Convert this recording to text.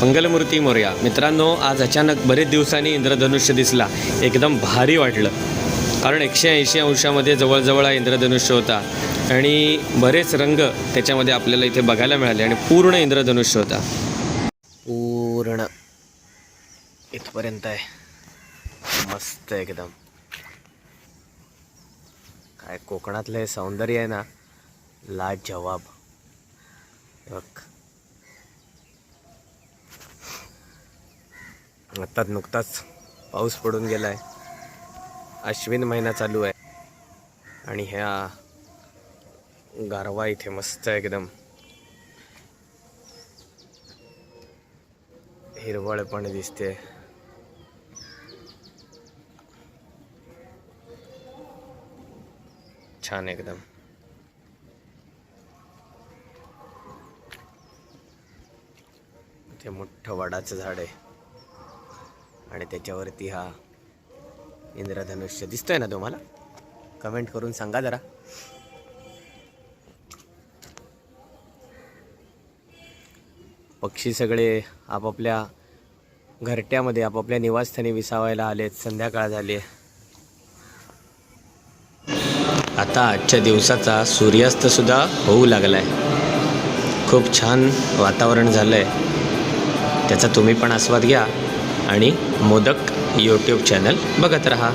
मंगलमूर्ती मोर्या. मित्रांनो आज अचानक बरेच दिवसांनी इंद्रधनुष्य दिसला. एकदम भारी वाटलं. कारण एकशे ऐंशी अंशामध्ये जवळजवळ हा इंद्रधनुष्य होता. आणि बरेच रंग त्याच्यामध्ये आपल्याला इथे बघायला मिळाले आणि पूर्ण इंद्रधनुष्य होता. पूर्ण. इथपर्यंत आहे. मस्त एकदम. काय कोकणातलं हे सौंदर्य आहे ना. लाजवाब. बघ. आत्ताच नुकताच पाऊस पडून गेला आहे अश्विन महिना चालू आहे. आणि ह्या गारवा इथे मस्त आहे एकदम. हिरवळ पण दिसते. छान एकदम. ते मोठं वडाचं झाड आहे. आणि त्याच्यावरती हा इंद्रधनुष्य दिसतोय ना तुम्हाला? कमेंट करून सांगा जरा. पक्षी सगळे आपापल्या घरट्यामध्ये आपापल्या निवासस्थानी विसावायला आलेत. संध्याकाळ झाली आहे. आता आजच्या दिवसाचा सूर्यास्त सुद्धा होऊ लागलाय. खूप छान वातावरण झालं आहे त्याचा तुम्ही पण आस्वाद घ्या. आणि मोदक यूट्यूब चॅनल बघत राहा.